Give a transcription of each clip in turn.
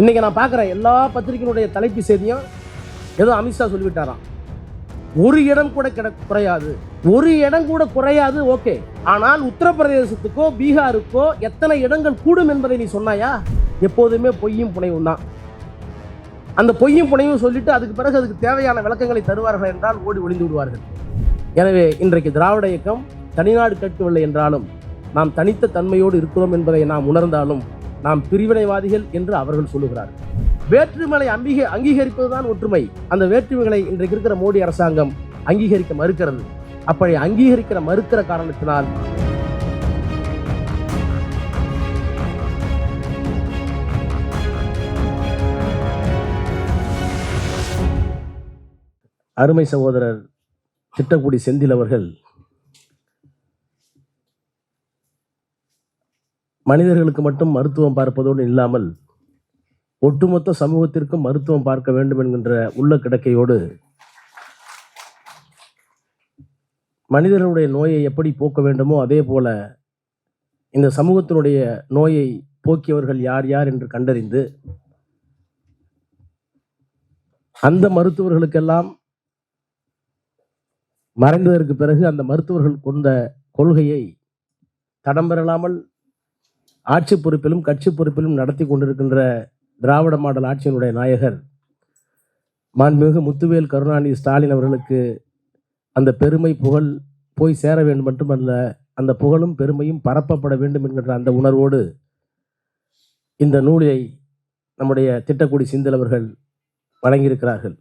இன்றைக்கி நான் பார்க்குறேன் எல்லா பத்திரிகையினுடைய தலைப்பு செய்தியும் ஏதோ அமித்ஷா சொல்லிவிட்டாராம். ஒரு இடம் கூட கிட குறையாது. ஒரு இடம் கூட குறையாது ஓகே. ஆனால் உத்தரப்பிரதேசத்துக்கோ பீகாருக்கோ எத்தனை இடங்கள் கூடும் என்பதை நீ சொன்னாயா? எப்போதுமே பொய்யும் புனைவும் தான். அந்த பொய்யும் புனையும் சொல்லிட்டு அதுக்கு பிறகு அதுக்கு தேவையான விளக்கங்களை தருவார்கள் என்றால் ஓடி ஒளிந்து விடுவார்கள். எனவே இன்றைக்கு திராவிட இயக்கம் தனிநாடு கேட்கவில்லை என்றாலும் நாம் தனித்த தன்மையோடு இருக்கிறோம் என்பதை நாம் உணர்ந்தாலும் நாம் பிரிவினைவாதிகள் என்று அவர்கள் சொல்லுகிறார்கள். வேற்றுமைகளை அம்பிகை அங்கீகரிப்பதுதான் ஒற்றுமை. அந்த வேற்றுமைகளை இன்றைக்கு இருக்கிற மோடி அரசாங்கம் அங்கீகரிக்க மறுக்கிறது. அப்படி அங்கீகரிக்கிற மறுக்கிற காரணத்தினால் அருமை சகோதரர் திட்டக்குடி செந்தில் அவர்கள் மனிதர்களுக்கு மட்டும் மருத்துவம் பார்ப்பதோடு இல்லாமல் ஒட்டுமொத்த சமூகத்திற்கும் மருத்துவம் பார்க்க வேண்டும் என்கின்ற உள்ள கிடக்கையோடு மனிதர்களுடைய நோயை எப்படி போக்க வேண்டுமோ அதே போல இந்த சமூகத்தினுடைய நோயை போக்கியவர்கள் யார் யார் என்று கண்டறிந்து அந்த மருத்துவர்களுக்கெல்லாம் மறைந்ததற்கு பிறகு அந்த மருத்துவர்கள் கொண்ட கொள்கையை தடம் பெறலாமல் ஆட்சி பொறுப்பிலும் கட்சி பொறுப்பிலும் நடத்தி கொண்டிருக்கின்ற திராவிட மாடல் ஆட்சியினுடைய நாயகர் மாண்புமிகு முத்துவேல் கருணாநிதி ஸ்டாலின் அவர்களுக்கு அந்த பெருமை புகழ் போய் சேர வேண்டும் மட்டுமல்ல அந்த புகழும் பெருமையும் பரப்பப்பட வேண்டும் என்கின்ற அந்த உணர்வோடு இந்த நூலை நம்முடைய திட்டக்குடி சிந்தல் அவர்கள் வழங்கியிருக்கிறார்கள்.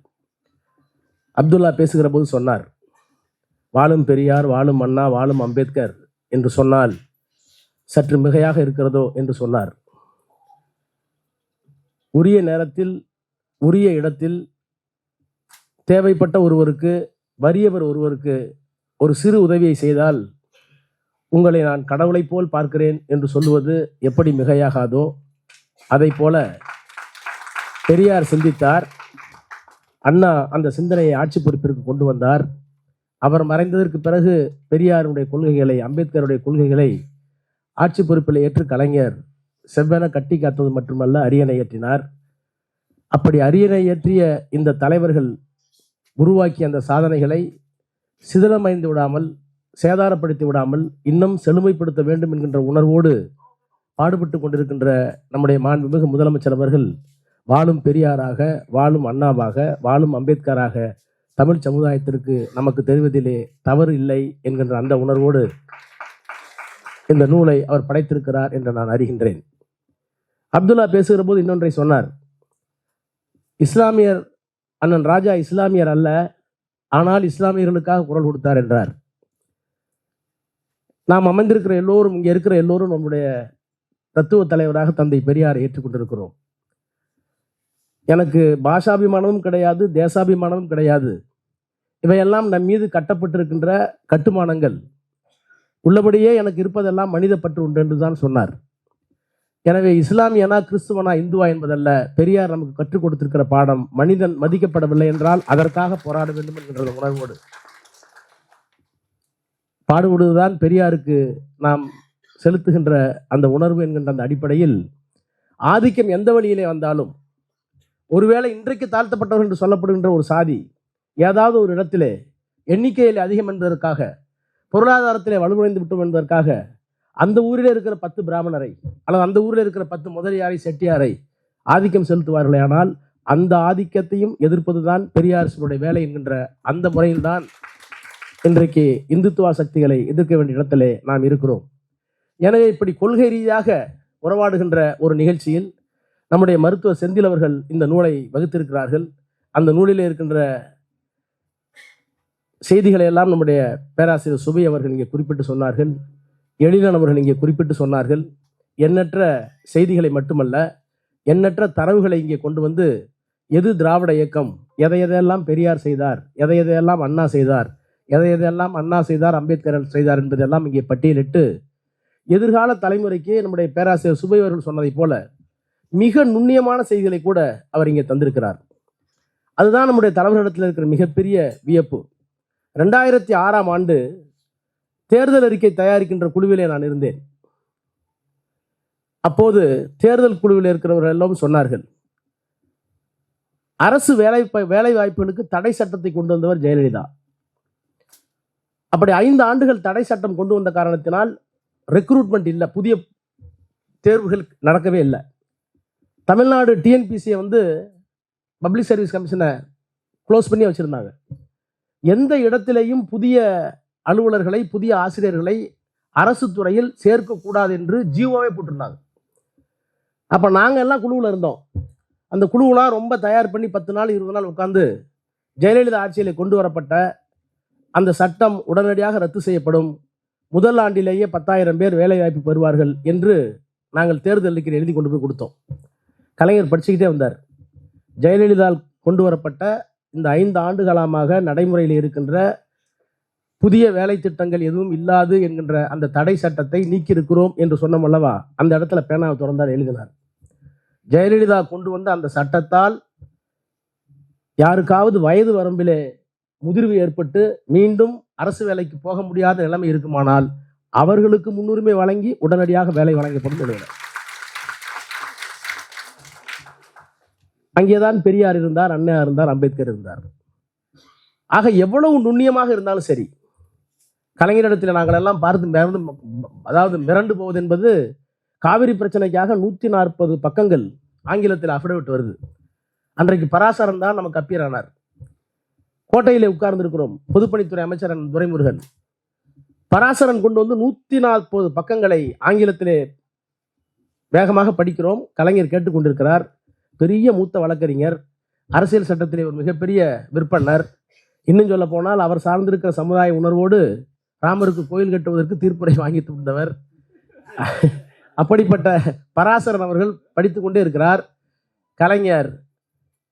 அப்துல்லா பேசுகிற போது சொன்னார் வாழும் பெரியார் வாழும் அண்ணா வாழும் அம்பேத்கர் என்று சொன்னால் சற்று மிகையாக இருக்கிறதோ என்று சொன்னார். உரிய நேரத்தில் உரிய இடத்தில் தேவைப்பட்ட ஒருவருக்கு வறியவர் ஒருவருக்கு ஒரு சிறு உதவியை செய்தால் உங்களை நான் கடவுளைப் போல் பார்க்கிறேன் என்று சொல்லுவது எப்படி மிகையாகாதோ அதை போல பெரியார் சிந்தித்தார். அண்ணா அந்த சிந்தனையை ஆட்சி பொறுப்பிற்கு கொண்டு வந்தார். அவர் மறைந்ததற்கு பிறகு பெரியாருடைய கொள்கைகளை அம்பேத்கருடைய கொள்கைகளை ஆட்சி பொறுப்பில் ஏற்று கலைஞர் செவ்வென கட்டி காத்தது மட்டுமல்ல அரியணை ஏற்றினார். அப்படி அரியணை ஏற்றிய இந்த தலைவர்கள் உருவாக்கிய அந்த சாதனைகளை சிதிலமைந்து விடாமல் சேதாரப்படுத்தி விடாமல் இன்னும் செழுமைப்படுத்த வேண்டும் என்கின்ற உணர்வோடு பாடுபட்டு கொண்டிருக்கின்ற நம்முடைய மாண்புமிகு முதலமைச்சர் அவர்கள் வாழும் பெரியாராக வாழும் அண்ணாவாக வாழும் அம்பேத்கராக தமிழ் சமுதாயத்திற்கு நமக்கு தெரிவதிலே தவறு இல்லை என்கின்ற அந்த உணர்வோடு இந்த நூலை அவர் படைத்திருக்கிறார் என்று நான் அறிகின்றேன். அப்துல்லா பேசுகிற போது இன்னொன்றை சொன்னார். இஸ்லாமியர் அண்ணன் ராஜா இஸ்லாமியர் அல்ல ஆனால் இஸ்லாமியர்களுக்காக குரல் கொடுத்தார் என்றார். நாம் அமைந்திருக்கிற எல்லோரும் இங்கே இருக்கிற எல்லோரும் நம்முடைய தத்துவ தலைவராக தந்தை பெரியார் ஏற்றுக்கொண்டிருக்கிறோம். எனக்கு பாஷாபிமானமும் கிடையாது தேசாபிமானமும் கிடையாது. இவையெல்லாம் நம் மீது கட்டப்பட்டிருக்கின்ற கட்டுமானங்கள். உள்ளபடியே எனக்கு இருப்பதெல்லாம் மனித பற்று உண்டு என்று தான் சொன்னார். எனவே இஸ்லாமியனா கிறிஸ்துவனா இந்துவா என்பதல்ல பெரியார் நமக்கு கற்றுக் கொடுத்திருக்கிற பாடம் மனிதன் மதிக்கப்படவில்லை என்றால் அதற்காக போராட வேண்டும் என்கின்ற உணர்வோடு. பாடுபடுவதுதான் பெரியாருக்கு நாம் செலுத்துகின்ற அந்த உணர்வு என்கின்ற அந்த அடிப்படையில் ஆதிக்கம் எந்த வழியிலே வந்தாலும் ஒருவேளை இன்றைக்கு தாழ்த்தப்பட்டவர்கள் என்று சொல்லப்படுகின்ற ஒரு சாதி ஏதாவது ஒரு இடத்திலே எண்ணிக்கையில் அதிகம் என்பதற்காக பொருளாதாரத்திலே வலுவடைந்து விட்டோம் என்பதற்காக அந்த ஊரில் இருக்கிற பத்து பிராமணரை அல்லது அந்த ஊரில் இருக்கிற பத்து முதலியாரை செட்டியாரை ஆதிக்கம் செலுத்துவார்களே. ஆனால் அந்த ஆதிக்கத்தையும் எதிர்ப்பதுதான் பெரியாரசுடைய வேலை என்கின்ற அந்த முறையில்தான் இன்றைக்கு இந்துத்துவ சக்திகளை எதிர்க்க வேண்டிய இடத்திலே நாம் இருக்கிறோம். எனவே இப்படி கொள்கை ரீதியாக உறவாடுகின்ற ஒரு நிகழ்ச்சியில் நம்முடைய மருத்துவ செந்தில் அவர்கள் இந்த நூலை வகுத்திருக்கிறார்கள். அந்த நூலில் இருக்கின்ற செய்திகளை எல்லாம் நம்முடைய பேராசிரியர் சுபை அவர்கள் இங்கே குறிப்பிட்டு சொன்னார்கள். எழிலன் அவர்கள் இங்கே குறிப்பிட்டு சொன்னார்கள். எண்ணற்ற செய்திகளை மட்டுமல்ல எண்ணற்ற தரவுகளை இங்கே கொண்டு வந்து எது திராவிட இயக்கம் எதை எதையெல்லாம் பெரியார் செய்தார் எதை எதையெல்லாம் அண்ணா செய்தார் எதை எதையெல்லாம் அண்ணா செய்தார் அம்பேத்கர் செய்தார் என்பதெல்லாம் இங்கே பட்டியலிட்டு எதிர்கால தலைமுறைக்கு நம்முடைய பேராசிரியர் சுபை அவர்கள் சொன்னதைப் போல மிக நுண்ணியமான செய்திகளை கூட அவர் இங்கே தந்திருக்கிறார். அதுதான் நம்முடைய தலைவர்களிடத்தில் இருக்கிற மிகப்பெரிய வியப்பு. ரெண்டாயிரத்தி ஆறாம் ஆண்டு தேர்தல் அறிக்கை தயாரிக்கின்ற குழுவிலே நான் இருந்தேன். அப்போது தேர்தல் குழுவில் இருக்கிறவர்கள் எல்லாம் சொன்னார்கள் அரசு வேலை வேலை வாய்ப்புகளுக்கு தடை சட்டத்தை கொண்டு வந்தவர் ஜெயலலிதா. அப்படி ஐந்து ஆண்டுகள் தடை சட்டம் கொண்டு வந்த காரணத்தினால் ரெக்ரூட்மெண்ட் இல்லை புதிய தேர்வுகள் நடக்கவே இல்லை. தமிழ்நாடு டிஎன்பிசியை வந்து பப்ளிக் சர்வீஸ் கமிஷனை க்ளோஸ் பண்ணி வச்சுருந்தாங்க. எந்த இடத்திலேயும் புதிய அலுவலர்களை புதிய ஆசிரியர்களை அரசு துறையில் சேர்க்கக்கூடாது என்று ஜீவோவே போட்டிருந்தாங்க. அப்போ நாங்கள் எல்லாம் குழுவில் இருந்தோம். அந்த குழுவெலாம் ரொம்ப தயார் பண்ணி பத்து நாள் இருபது நாள் உட்காந்து ஜெயலலிதா ஆட்சியில் கொண்டு வரப்பட்ட அந்த சட்டம் உடனடியாக ரத்து செய்யப்படும். முதல் ஆண்டிலேயே பத்தாயிரம் பேர் வேலைவாய்ப்பு பெறுவார்கள் என்று நாங்கள் தேர்தல் எழுதி கொண்டு போய் கொடுத்தோம். கலைஞர் படிச்சுக்கிட்டே வந்தார். ஜெயலலிதா கொண்டு வரப்பட்ட இந்த ஐந்து ஆண்டு காலமாக நடைமுறையில் இருக்கின்ற புதிய வேலை திட்டங்கள் எதுவும் இல்லாது என்கின்ற அந்த தடை சட்டத்தை நீக்கியிருக்கிறோம் என்று சொன்னோம் அல்லவா? அந்த இடத்துல பேனாவை திறந்தார் எழுதினார். ஜெயலலிதா கொண்டு வந்த அந்த சட்டத்தால் யாருக்காவது வயது வரம்பிலே முதிர்வு ஏற்பட்டு மீண்டும் அரசு வேலைக்கு போக முடியாத நிலைமை இருக்குமானால் அவர்களுக்கு முன்னுரிமை வழங்கி உடனடியாக வேலை வழங்கப்படும் எழுதினார். அங்கேதான் பெரியார் இருந்தார் அண்ணா இருந்தார் அம்பேத்கர் இருந்தார். ஆக எவ்வளவு நுண்ணியமாக இருந்தாலும் சரி கலைஞரிடத்தில் நாங்கள் எல்லாம் பார்த்து மிரண்டு அதாவது மிரண்டு போவது என்பது காவிரி பிரச்சனைக்காக நூற்றி நாற்பது பக்கங்கள் ஆங்கிலத்தில் அஃபிடவிட் வருது. அன்றைக்கு பராசரன் தான் நமக்கு அப்பியரானார் ஆனார். கோட்டையிலே உட்கார்ந்திருக்கிறோம் பொதுப்பணித்துறை அமைச்சர் துரைமுருகன். பராசரன் கொண்டு வந்து நூற்றி நாற்பது பக்கங்களை ஆங்கிலத்திலே வேகமாக படிக்கிறோம் கலைஞர் கேட்டுக்கொண்டிருக்கிறார். பெரிய மூத்த வழக்கறிஞர் அரசியல் சட்டத்திலே ஒரு மிகப்பெரிய விற்பனர் இன்னும் சொல்ல போனால் அவர் சார்ந்திருக்கிற சமுதாய உணர்வோடு ராமருக்கு கோயில் கட்டுவதற்கு தீர்ப்புரை வாங்கி தந்தவர். அப்படிப்பட்ட பராசரன் அவர்கள் படித்து கொண்டே இருக்கிறார். கலைஞர்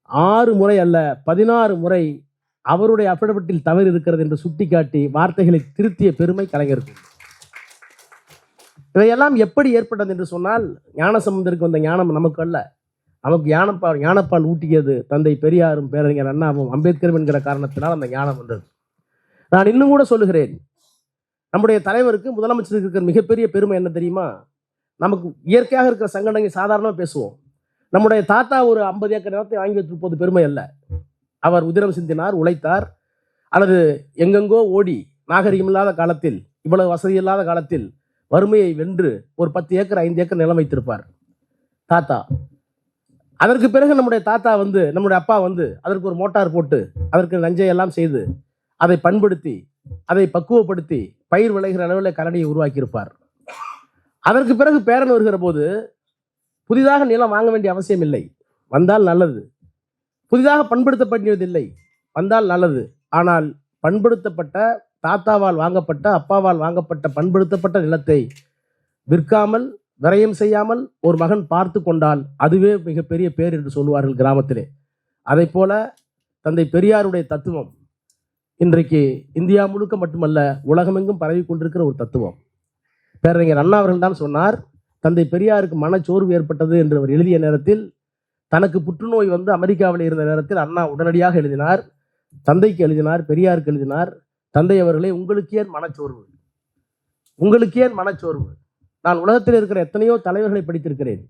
ஆறு முறை அல்ல பதினாறு முறை அவருடைய அஃபிடவிட்டில் தவறு இருக்கிறது என்று சுட்டிக்காட்டி வார்த்தைகளை திருத்திய பெருமை கலைஞருக்கு. இவையெல்லாம் எப்படி ஏற்பட்டது என்று சொன்னால் ஞானசம்பந்தருக்கு வந்த ஞானம் நமக்கு அல்ல. நமக்கு ஞானப்பால் ஞானப்பால் ஊட்டியது தந்தை பெரியாரும் பேரறிஞர் அண்ணாவும் அம்பேத்கரும் என்கிற காரணத்தினால் அந்த ஞானம் வந்தது. நான் இன்னும் கூட சொல்லுகிறேன். நம்முடைய தலைவருக்கு முதலமைச்சருக்கு இருக்கிற மிகப்பெரிய பெருமை என்ன தெரியுமா? நமக்கு இயற்கையாக இருக்கிற சங்கடங்கள் சாதாரணமாக பேசுவோம். நம்முடைய தாத்தா ஒரு ஐம்பது ஏக்கர் நிலத்தை வாங்கி வச்சிருப்பது பெருமை அல்ல. அவர் உதிரம் சிந்தினார் உழைத்தார். அல்லது எங்கெங்கோ ஓடி நாகரிகம் இல்லாத காலத்தில் இவ்வளவு வசதி இல்லாத காலத்தில் வறுமையை வென்று ஒரு பத்து ஏக்கர் ஐந்து ஏக்கர் நிலம் வைத்திருப்பார். தாத்தா அதற்கு பிறகு நம்முடைய தாத்தா வந்து நம்முடைய அப்பா வந்து அதற்கு ஒரு மோட்டார் போட்டு அதற்கு நஞ்சை எல்லாம் செய்து அதை பண்படுத்தி அதை பக்குவப்படுத்தி பயிர் விளைகிற அளவில் கரடியை உருவாக்கியிருப்பார். அதற்கு பிறகு பேரன் வருகிற போது புதிதாக நிலம் வாங்க வேண்டிய அவசியம் இல்லை. வந்தால் நல்லது. புதிதாக பண்படுத்தப்பட்டதில்லை வந்தால் நல்லது. ஆனால் பண்படுத்தப்பட்ட தாத்தாவால் வாங்கப்பட்ட அப்பாவால் வாங்கப்பட்ட பண்படுத்தப்பட்ட நிலத்தை விற்காமல் விரயம் செய்யாமல் ஒரு மகன் பார்த்து கொண்டால் அதுவே மிகப்பெரிய பேர் என்று சொல்லுவார்கள் கிராமத்திலே. அதை போல தந்தை பெரியாருடைய தத்துவம் இன்றைக்கு இந்தியா முழுக்க மட்டுமல்ல உலகமெங்கும் பரவி கொண்டிருக்கிற ஒரு தத்துவம். பேரறிஞர் அண்ணா அவர்கள் தான் சொன்னார் தந்தை பெரியாருக்கு மனச்சோர்வு ஏற்பட்டது என்று அவர் எழுதிய நேரத்தில் தனக்கு புற்றுநோய் வந்து அமெரிக்காவில் இருந்த நேரத்தில் அண்ணா உடனடியாக எழுதினார் தந்தைக்கு எழுதினார் பெரியாருக்கு எழுதினார் தந்தை அவர்களே உங்களுக்கு ஏன் மனச்சோர்வு? உங்களுக்கு ஏன் மனச்சோர்வு? நான் உலகத்தில் இருக்கிற எத்தனையோ தலைவர்களை படித்திருக்கிறேன்.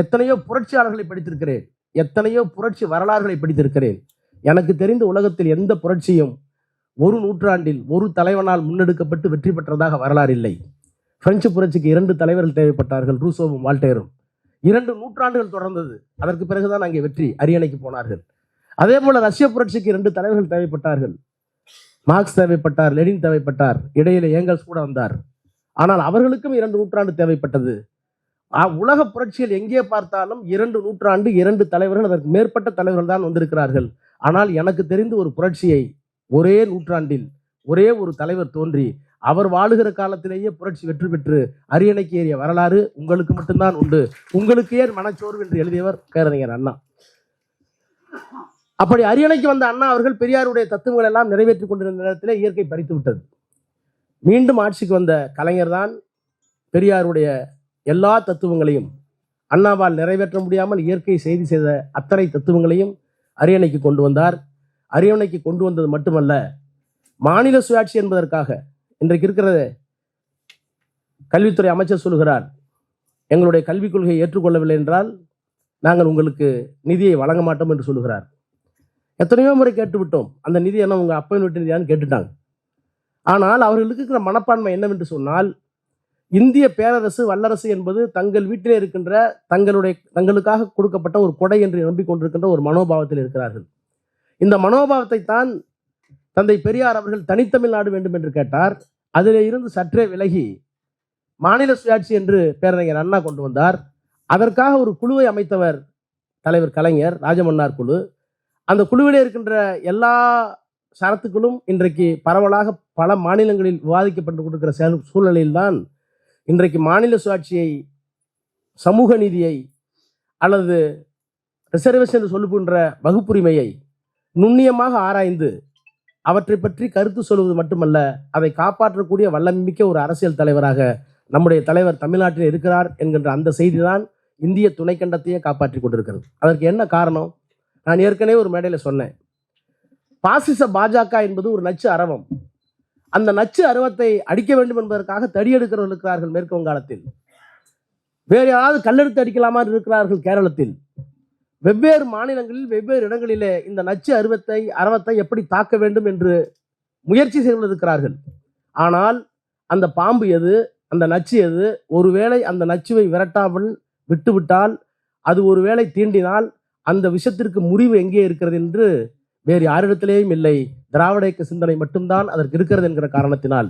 எத்தனையோ புரட்சியாளர்களை படித்திருக்கிறேன். எத்தனையோ புரட்சி வரலாறுகளை படித்திருக்கிறேன். எனக்கு தெரிந்த உலகத்தில் எந்த புரட்சியும் ஒரு நூற்றாண்டில் ஒரு தலைவனால் முன்னெடுக்கப்பட்டு வெற்றி பெற்றதாக வரலாறு இல்லை. பிரெஞ்சு புரட்சிக்கு இரண்டு தலைவர்கள் தேவைப்பட்டார்கள் ரூசோவும் வால்டேரும். இரண்டு நூற்றாண்டுகள் தொடர்ந்தது. அதற்கு பிறகுதான் அங்கே வெற்றி அரியணைக்கு போனார்கள். அதே போல ரஷ்ய புரட்சிக்கு இரண்டு தலைவர்கள் தேவைப்பட்டார்கள். Marks தேவைப்பட்டார் Lenin தேவைப்பட்டார். இடையில ஏங்கல்ஸ் கூட வந்தார். ஆனால் அவர்களுக்கும் இரண்டு நூற்றாண்டு தேவைப்பட்டது. உலக புரட்சியில் எங்கே பார்த்தாலும் இரண்டு நூற்றாண்டு இரண்டு தலைவர்கள் அதற்கு மேற்பட்ட தலைவர்கள் தான் வந்திருக்கிறார்கள். ஆனால் எனக்கு தெரிந்து ஒரு புரட்சியை ஒரே நூற்றாண்டில் ஒரே ஒரு தலைவர் தோன்றி அவர் வாழுகிற காலத்திலேயே புரட்சி வெற்றி பெற்று அரியணைக்கு ஏறிய வரலாறு உங்களுக்கு மட்டும்தான் உண்டு. உங்களுக்கே மனச்சோர்வு என்று எழுதியவர் பேரறிஞர் அண்ணா. அப்படி அரியணைக்கு வந்த அண்ணா அவர்கள் பெரியாருடைய தத்துவங்கள் எல்லாம் நிறைவேற்றிக் கொண்டிருந்த நேரத்திலே இயற்கை பறித்து விட்டது. மீண்டும் ஆட்சிக்கு வந்த கலைஞர் தான் பெரியாருடைய எல்லா தத்துவங்களையும் அண்ணாவால் நிறைவேற்ற முடியாமல் இயற்கை செய்தி செய்த அத்தனை தத்துவங்களையும் அரியணைக்கு கொண்டு வந்தார். அரியணைக்கு கொண்டு வந்தது மட்டுமல்ல மாநில சுயாட்சி என்பதற்காக இன்றைக்கு இருக்கிற கல்வித்துறை அமைச்சர் சொல்லுகிறார் எங்களுடைய கல்விக் கொள்கையை ஏற்றுக்கொள்ளவில்லை என்றால் நாங்கள் உங்களுக்கு நிதியை வழங்க மாட்டோம் என்று சொல்லுகிறார். எத்தனையோ முறை கேட்டுவிட்டோம். அந்த நிதி என்ன உங்கள் அப்பன் வீட்டு நிதியான்னு கேட்டுட்டாங்க. ஆனால் அவர்களுக்கு இருக்கிற மனப்பான்மை என்னவென்று சொன்னால் இந்திய பேரரசு வல்லரசு என்பது தங்கள் வீட்டிலே இருக்கின்ற தங்களுடைய தங்களுக்காக கொடுக்கப்பட்ட ஒரு கொடை என்று நம்பிக்கொண்டிருக்கின்ற ஒரு மனோபாவத்தில் இருக்கிறார்கள். இந்த மனோபாவத்தை தான் தந்தை பெரியார் அவர்கள் தனித்தமிழ்நாடு வேண்டும் என்று கேட்டார். அதிலே இருந்து சற்றே விலகி மாநில சுயாட்சி என்று பேரறிஞர் அண்ணா கொண்டு வந்தார். அதற்காக ஒரு குழுவை அமைத்தவர் தலைவர் கலைஞர் ராஜமன்னார் குழு. அந்த குழுவிலே இருக்கின்ற எல்லா சரத்துக்களும் இன்றைக்கு பரவலாக பல மாநிலங்களில் விவாதிக்கப்பட்டு கொண்டிருக்கிற செயல் சூழ்நிலையில்தான் இன்றைக்கு மாநில சுயாட்சியை சமூக நீதியை அல்லது ரிசர்வேஷன் என்று சொல்லுகின்ற வகுப்புரிமையை நுண்ணியமாக ஆராய்ந்து அவற்றை பற்றி கருத்து சொல்வது மட்டுமல்ல அதை காப்பாற்றக்கூடிய வல்லமிக்க ஒரு அரசியல் தலைவராக நம்முடைய தலைவர் தமிழ்நாட்டில் இருக்கிறார் என்கின்ற அந்த செய்திதான் இந்திய துணைக்கண்டத்தையே காப்பாற்றி கொண்டிருக்கிறது. அதற்கு என்ன காரணம்? நான் ஏற்கனவே ஒரு மேடையில் சொன்னேன். பாசிச பாஜக என்பது ஒரு நச்சு அரவம். அந்த நச்சு அரவத்தை அடிக்க வேண்டும் என்பதற்காக தடியெடுக்கிறவர்கள் இருக்கிறார்கள் மேற்கு வங்காளத்தில் வேறு யாராவது கல்லெடுத்து அடிக்கலாமா இருக்கிறார்கள் கேரளத்தில். வெவ்வேறு மாநிலங்களில் வெவ்வேறு இடங்களிலே இந்த நச்சு அருவத்தை அறவத்தை எப்படி தாக்க வேண்டும் என்று முயற்சி செய்து இருக்கிறார்கள். ஆனால் அந்த பாம்பு எது அந்த நச்சு எது ஒருவேளை அந்த நச்சுவை விரட்டாமல் விட்டுவிட்டால் அது ஒருவேளை தீண்டினால் அந்த விஷத்திற்கு முறிவு எங்கே இருக்கிறது என்று வேறு யாரிடத்திலேயும் இல்லை. திராவிட இயக்க சிந்தனை மட்டும்தான் அதற்கு இருக்கிறது என்கிற காரணத்தினால்.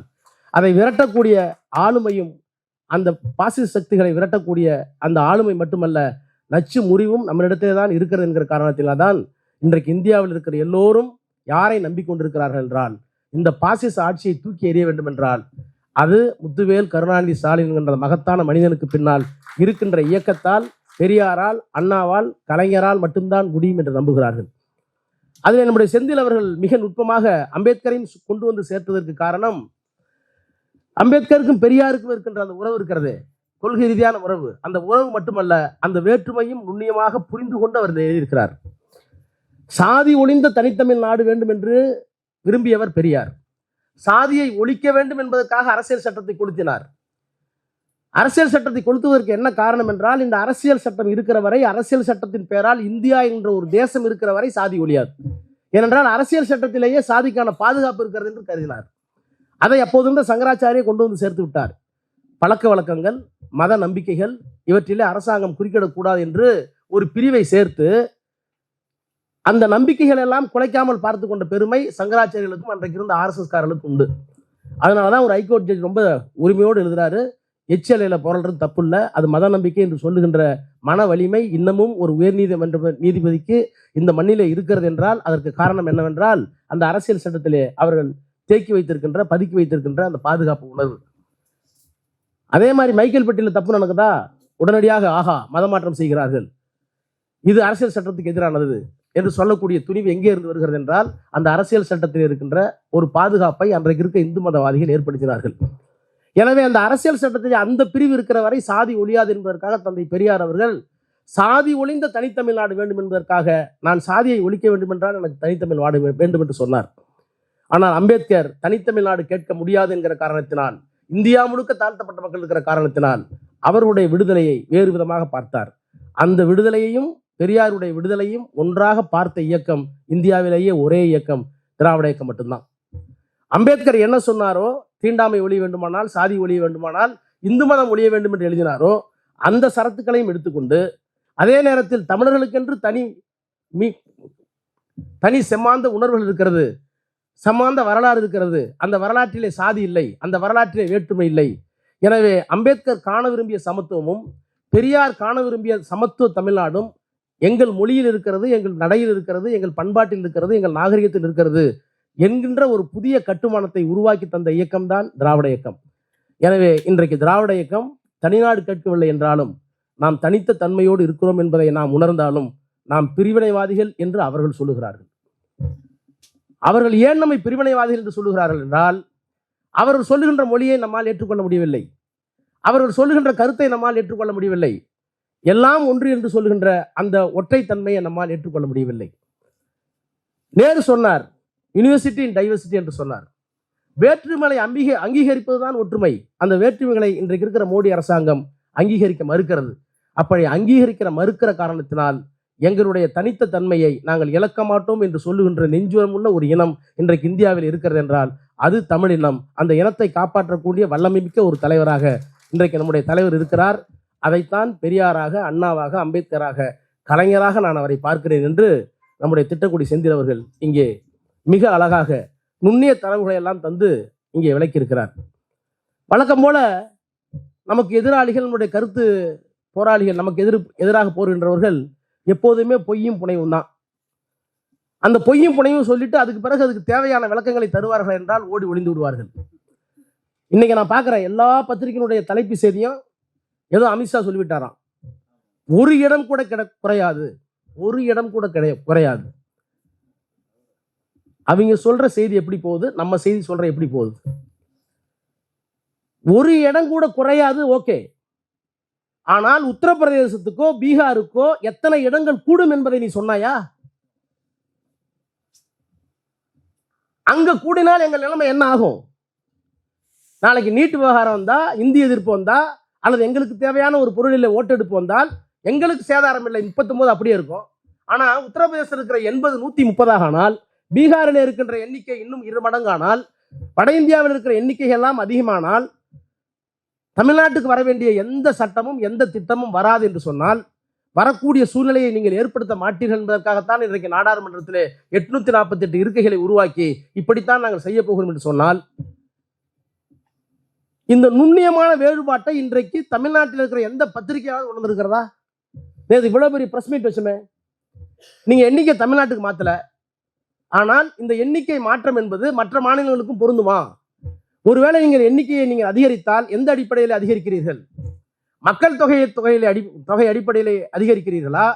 அதை விரட்டக்கூடிய ஆளுமையும் அந்த பாசிச சக்திகளை விரட்டக்கூடிய அந்த ஆளுமை மட்டுமல்ல நச்சு முறிவும் நம்மளிடத்திலே தான் இருக்கிறது என்கிற காரணத்தினால் தான் இன்றைக்கு இந்தியாவில் இருக்கிற எல்லோரும் யாரை நம்பிக்கொண்டிருக்கிறார்கள் என்றால் இந்த பாசிச ஆட்சியை தூக்கி எறிய வேண்டும் என்றால் அது முத்துவேல் கருணாநிதி ஸ்டாலின் என்ற மகத்தான மனிதனுக்கு பின்னால் இருக்கின்ற இயக்கத்தால் பெரியாரால் அண்ணாவால் கலைஞரால் மட்டும்தான் முடியும் என்று நம்புகிறார்கள். அதில் நம்முடைய செந்தில் அவர்கள் மிக நுட்பமாக அம்பேத்கரையும் கொண்டு வந்து சேர்த்ததற்கு காரணம் அம்பேத்கருக்கும் பெரியாருக்கும் இருக்கின்ற அந்த உறவு இருக்கிறது. கொள்கை ரீதியான உறவு. அந்த உறவு மட்டுமல்ல அந்த வேற்றுமையும் நுண்ணியமாக புரிந்து கொண்டு அவர் எழுதியிருக்கிறார். சாதி ஒளிந்த தனித்தமிழ் நாடு வேண்டும் என்று விரும்பியவர் பெரியார். சாதியை ஒழிக்க வேண்டும் என்பதற்காக அரசியல் சட்டத்தை கொடுத்தினார் அரசியல் சட்டத்தை கொளுத்துவதற்கு என்ன காரணம் என்றால் இந்த அரசியல் சட்டம் இருக்கிற வரை அரசியல் சட்டத்தின் பெயரால் இந்தியா என்ற ஒரு தேசம் இருக்கிற வரை சாதி ஒழியாது. ஏனென்றால் அரசியல் சட்டத்திலேயே சாதிக்கான பாதுகாப்பு இருக்கிறது என்று கருதினார். அதை அப்போதிருந்த சங்கராச்சாரியை கொண்டு வந்து சேர்த்து விட்டார். பழக்க வழக்கங்கள் மத நம்பிக்கைகள் இவற்றிலே அரசாங்கம் குறுக்கிடக்கூடாது என்று ஒரு பிரிவை சேர்த்து அந்த நம்பிக்கைகள் எல்லாம் குலைக்காமல் பார்த்து கொண்ட பெருமை சங்கராச்சாரியர்களுக்கும் அன்றைக்கு இருந்த ஆர்எஸ்எஸ்காரர்களுக்கும் உண்டு. அதனால தான் ஒரு ஹைகோர்ட் ஜட்ஜ் ரொம்ப உரிமையோடு எழுதுறாரு. எச்சலையில் போராடுறது தப்பு இல்லை அது மத நம்பிக்கை என்று சொல்லுகின்ற மன வலிமை இன்னமும் ஒரு உயர்நீதிமன்ற நீதிபதிக்கு இந்த மண்ணிலே இருக்கிறது என்றால் அதற்கு காரணம் என்னவென்றால் அந்த அரசியல் சட்டத்திலே அவர்கள் தேக்கி வைத்திருக்கின்ற பதுக்கி வைத்திருக்கின்ற அந்த பாதுகாப்பு உணர்வு. அதே மாதிரி மைக்கேல் பட்டியலில் தப்பு நடக்குதா? உடனடியாக ஆஹா மதமாற்றம் செய்கிறார்கள். இது அரசியல் சட்டத்துக்கு எதிரானது என்று சொல்லக்கூடிய துணிவு எங்கே இருந்து வருகிறது என்றால் அந்த அரசியல் சட்டத்தில் இருக்கின்ற ஒரு பாதுகாப்பை அன்றைக்கு இருக்க இந்து மதவாதிகள் ஏற்படுத்தினார்கள். எனவே அந்த அரசியல் சட்டத்தில் அந்த பிரிவு இருக்கிற வரை சாதி ஒழியாது என்பதற்காக தந்தை பெரியார் அவர்கள் சாதி ஒளிந்த தனித்தமிழ்நாடு வேண்டும் என்பதற்காக நான் சாதியை ஒழிக்க வேண்டும் என்றால் எனக்கு தனித்தமிழ் நாடு வேண்டும் என்று சொன்னார். ஆனால் அம்பேத்கர் தனித்தமிழ்நாடு கேட்க முடியாது என்கிற காரணத்தினால் இந்தியா முழுக்க தாழ்த்தப்பட்ட மக்கள் இருக்கிற காரணத்தினால் அவருடைய விடுதலையை வேறு விதமாக பார்த்தார். அந்த விடுதலையையும் பெரியாருடைய விடுதலையும் ஒன்றாக பார்த்த இயக்கம் இந்தியாவிலேயே ஒரே இயக்கம் திராவிட இயக்கம் மட்டும்தான். அம்பேத்கர் என்ன சொன்னாரோ தீண்டாமை ஒழிய வேண்டுமானால் சாதி ஒழிய வேண்டுமானால் இந்து மதம் ஒழிய வேண்டும் என்று எழுதினாரோ அந்த சரத்துக்களையும் எடுத்துக்கொண்டு அதே நேரத்தில் தமிழர்களுக்கென்று தனி மீ தனி செம்மாந்த உணர்வுகள் இருக்கிறது சமாந்த வரலாறு இருக்கிறது. அந்த வரலாற்றிலே சாதி இல்லை அந்த வரலாற்றிலே வேற்றுமை இல்லை. எனவே அம்பேத்கர் காண விரும்பிய சமத்துவமும் பெரியார் காண விரும்பிய சமத்துவ தமிழ்நாடும் எங்கள் மொழியில் இருக்கிறது எங்கள் நடையில் இருக்கிறது எங்கள் பண்பாட்டில் இருக்கிறது எங்கள் நாகரிகத்தில் இருக்கிறது. என்கின்ற ஒரு புதிய கட்டுமானத்தை உருவாக்கி தந்த இயக்கம்தான் திராவிட இயக்கம். எனவே இன்றைக்கு திராவிட இயக்கம் தனிநாடு கேட்கவில்லை என்றாலும் நாம் தனித்த தன்மையோடு இருக்கிறோம் என்பதை நாம் உணர்ந்தாலும் நாம் பிரிவினைவாதிகள் என்று அவர்கள் சொல்லுகிறார்கள். அவர்கள் ஏன் நம்மை பிரிவினைவாதிகள் என்று சொல்லுகிறார்கள் என்றால் அவர்கள் சொல்லுகின்ற மொழியை நம்மால் ஏற்றுக்கொள்ள முடியவில்லை. அவர்கள் சொல்லுகின்ற கருத்தை நம்மால் ஏற்றுக்கொள்ள முடியவில்லை. எல்லாம் ஒன்று என்று சொல்லுகின்ற அந்த ஒற்றைத்தன்மையை நம்மால் ஏற்றுக்கொள்ள முடியவில்லை. நேரு சொன்னார் யூனிவர்சிட்டி இன் டைவர்சிட்டி என்று சொன்னார். வேற்றுமைகளை அங்கீகரிப்பது தான் ஒற்றுமை. அந்த வேற்றுமைகளை இன்றைக்கு இருக்கிற மோடி அரசாங்கம் அங்கீகரிக்க மறுக்கிறது. அப்படி அங்கீகரிக்கிற மறுக்கிற காரணத்தினால் எங்களுடைய தனித்த தன்மையை நாங்கள் இழக்க மாட்டோம் என்று சொல்லுகின்ற நெஞ்சுரமுள்ள ஒரு இனம் இன்றைக்கு இந்தியாவில் இருக்கிறது என்றால் அது தமிழினம் அந்த இனத்தை காப்பாற்றக்கூடிய வல்லமைமிக்க ஒரு தலைவராக இன்றைக்கு நம்முடைய தலைவர் இருக்கிறார். அதைத்தான் பெரியாராக அண்ணாவாக அம்பேத்கராக கலைஞராக நான் அவரை பார்க்கிறேன் என்று நம்முடைய திட்டக்குடி செந்தில் அவர்கள் இங்கே மிக அழகாக நுண்ணிய தரவுகளை எல்லாம் தந்து இங்கே விளக்கியிருக்கிறார். வழக்கம் போல நமக்கு எதிராளிகள் நம்முடைய கருத்து போராளிகள் நமக்கு எதிர் எதிராக போர்கின்றவர்கள் எப்போதுமே பொய்யும் புனைவும் தான். அந்த பொய்யும் புனையும் சொல்லிட்டு அதுக்கு பிறகு அதுக்கு தேவையான விளக்கங்களை தருவார்கள் என்றால் ஓடி ஒளிந்து விடுவார்கள். இன்னைக்கு நான் பார்க்குறேன் எல்லா பத்திரிகையினுடைய தலைப்பு செய்தியும் ஏதோ அமித்ஷா சொல்லிவிட்டாராம். ஒரு இடம் கூட கிட குறையாது. ஒரு இடம் கூட கிடை குறையாது. அவங்க சொல்ற செய்தி எப்படி போகுது? நம்ம செய்தி சொல்ற எப்படி போகுது? ஒரு இடம் கூட குறையாது ஓகே. ஆனால் உத்தரப்பிரதேசத்துக்கோ பீகாருக்கோ எத்தனை இடங்கள் கூடும் என்பதை நீ சொன்னாயா? அங்க கூடினால் எங்கள் நிலைமை என்ன ஆகும்? நாளைக்கு நீட்டு விவகாரம் வந்தா இந்திய எதிர்ப்பு வந்தா அல்லது எங்களுக்கு தேவையான ஒரு பொருளில் ஓட்டெடுப்பு வந்தால் எங்களுக்கு சேதாரம் இல்லை முப்பத்தொன்பது அப்படியே இருக்கும். ஆனா உத்தரப்பிரதேசம் இருக்கிற எண்பது நூத்தி முப்பதாக ஆனால் பீகாரில் இருக்கின்ற எண்ணிக்கை இன்னும் இரு மடங்கானால் வட இந்தியாவில் இருக்கிற எண்ணிக்கை எல்லாம் அதிகமானால் தமிழ்நாட்டுக்கு வர வேண்டிய எந்த சட்டமும் எந்த திட்டமும் வராது என்று சொன்னால் வரக்கூடிய சூழ்நிலையை நீங்கள் ஏற்படுத்த மாட்டீர்கள் என்பதற்காகத்தான் இன்றைக்கு நாடாளுமன்றத்திலே எட்நூத்தி நாற்பத்தி எட்டு இருக்கைகளை உருவாக்கி இப்படித்தான் நாங்கள் செய்ய போகிறோம் என்று சொன்னால் இந்த நுண்ணியமான வேறுபாட்டை இன்றைக்கு தமிழ்நாட்டில் இருக்கிற எந்த பத்திரிகையாவது உணர்ந்திருக்கிறதா? நேற்று இவ்வளவு பெரிய பிரஸ் மீட் வச்சுமே. நீங்க எண்ணிக்கை தமிழ்நாட்டுக்கு மாத்தல. ஆனால் இந்த எண்ணிக்கை மாற்றம் என்பது மற்ற மாநிலங்களுக்கும் பொருந்துமா? ஒருவேளை நீங்கள் எண்ணிக்கையை நீங்கள் அதிகரித்தால் எந்த அடிப்படையில் அதிகரிக்கிறீர்கள்? மக்கள் தொகையை தொகையில அடி தொகை அடிப்படையில் அதிகரிக்கிறீர்களா?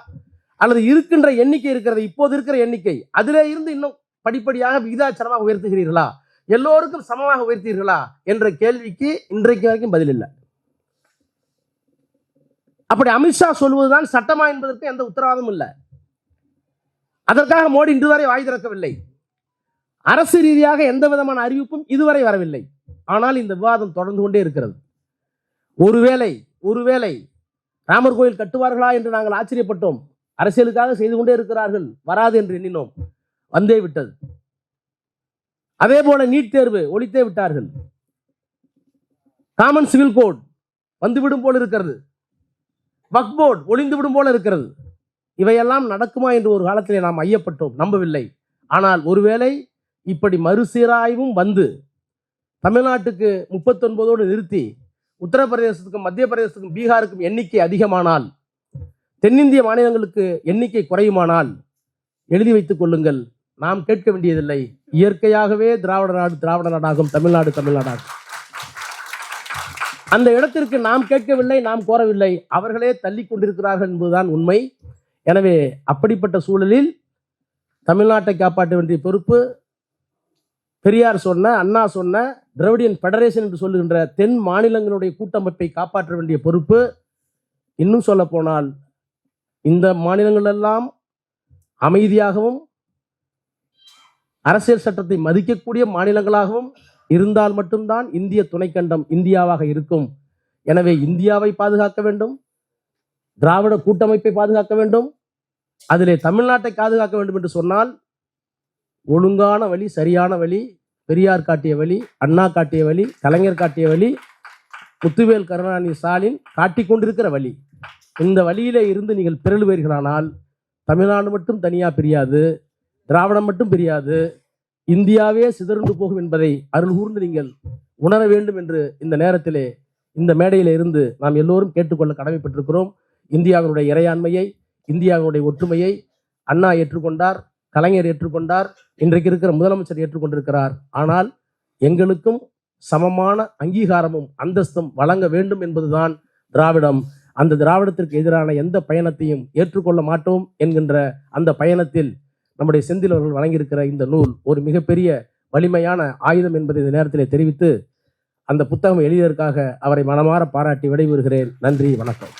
அல்லது இருக்கின்ற எண்ணிக்கை இருக்கிறது இப்போது இருக்கிற எண்ணிக்கை அதிலே இருந்து இன்னும் படிப்படியாக விகிதாச்சாரமாக உயர்த்துகிறீர்களா? எல்லோருக்கும் சமமாக உயர்த்தீர்களா? என்ற கேள்விக்கு இன்றைக்கு வரைக்கும் பதில் இல்லை. அப்படி அமித்ஷா சொல்வதுதான் சட்டமா என்பதற்கு எந்த உத்தரவாதமும் இல்லை. அதற்காக மோடி இன்று வரை வாய் திறக்கவில்லை. அரசு ரீதியாக எந்த விதமான அறிவிப்பும் இதுவரை வரவில்லை. ஆனால் இந்த விவாதம் தொடர்ந்து கொண்டே இருக்கிறது. ஒருவேளை ஒருவேளை ராமர் கோயில் கட்டுவார்களா என்று நாங்கள் ஆச்சரியப்பட்டோம். அரசியலுக்காக செய்து கொண்டே இருக்கிறார்கள். வராது என்று எண்ணினோம். வந்தே விட்டது. அதே போல நீட் தேர்வு ஒழித்தே விட்டார்கள். காமன் சிவில் கோட் வந்துவிடும் போல இருக்கிறது. வக் போர்டு ஒளிந்து விடும் போல இருக்கிறது. இவையெல்லாம் நடக்குமா என்று ஒரு காலத்திலே நாம் ஐயப்பட்டோம் நம்பவில்லை. ஆனால் ஒருவேளை இப்படி மறுசீராய்வும் வந்து தமிழ்நாட்டுக்கு முப்பத்தொன்பதோடு நிறுத்தி உத்தரப்பிரதேசத்துக்கும் மத்திய பிரதேசத்துக்கும் பீகாருக்கும் எண்ணிக்கை அதிகமானால் தென்னிந்திய மாநிலங்களுக்கு எண்ணிக்கை குறையுமானால் எழுதி வைத்துக் கொள்ளுங்கள் நாம் கேட்க வேண்டியதில்லை. இயற்கையாகவே திராவிட நாடு திராவிட நாடாகும் தமிழ்நாடு தமிழ்நாடாகும். அந்த இடத்திற்கு நாம் கேட்கவில்லை நாம் கோரவில்லை. அவர்களே தள்ளி கொண்டிருக்கிறார்கள் என்பதுதான் உண்மை. எனவே அப்படிப்பட்ட சூழலில் தமிழ்நாட்டை காப்பாற்ற வேண்டிய பொறுப்பு. பெரியார் சொன்ன அண்ணா சொன்ன திராவிடியன் ஃபெடரேஷன் என்று சொல்லுகின்ற தென் மாநிலங்களுடைய கூட்டமைப்பை காப்பாற்ற வேண்டிய பொறுப்பு. இன்னும் சொல்ல போனால் இந்த மாநிலங்களெல்லாம் அமைதியாகவும் அரசியல் சட்டத்தை மதிக்கக்கூடிய மாநிலங்களாகவும் இருந்தால் மட்டும்தான் இந்திய துணைக்கண்டம் இந்தியாவாக இருக்கும். எனவே இந்தியாவை பாதுகாக்க வேண்டும். திராவிட கூட்டமைப்பை பாதுகாக்க வேண்டும். அதிலே தமிழ்நாட்டை பாதுகாக்க வேண்டும் என்று சொன்னால் ஒழுங்கான வழி சரியான வழி பெரியார் காட்டிய வழி அண்ணா காட்டிய வழி கலைஞர் காட்டிய வழி முத்துவேல் கருணாநிதி ஸ்டாலின் காட்டி கொண்டிருக்கிற வழி. இந்த வழியிலே இருந்து நீங்கள் பிறழுவீர்களானால் தமிழ்நாடு மட்டும் தனியாக பிரியாது திராவிடம் மட்டும் பிரியாது இந்தியாவே சிதறுண்டு போகும் என்பதை அருள் கூர்ந்து நீங்கள் உணர வேண்டும் என்று இந்த நேரத்திலே இந்த மேடையில இருந்து நாம் எல்லோரும் கேட்டுக்கொள்ள கடமைப்பட்டிருக்கிறோம். இந்தியாவினுடைய இறையாண்மையை இந்தியாவினுடைய ஒற்றுமையை அண்ணா ஏற்றுக்கொண்டார் கலைஞர் ஏற்றுக்கொண்டார் இன்றைக்கு இருக்கிற முதலமைச்சர் ஏற்றுக்கொண்டிருக்கிறார். ஆனால் எங்களுக்கும் சமமான அங்கீகாரமும் அந்தஸ்தும் வழங்க வேண்டும் என்பதுதான் திராவிடம். அந்த திராவிடத்திற்கு எதிரான எந்த பயணத்தையும் ஏற்றுக்கொள்ள மாட்டோம் என்கின்ற அந்த பயணத்தில் நம்முடைய செந்தில் அவர்கள் வழங்கியிருக்கிற இந்த நூல் ஒரு மிகப்பெரிய வலிமையான ஆயுதம் என்பதை இந்த நேரத்தில் தெரிவித்து அந்த புத்தகம் எழுதியதற்காக அவரை மனமாற பாராட்டி விடைபெறுகிறேன். நன்றி வணக்கம்.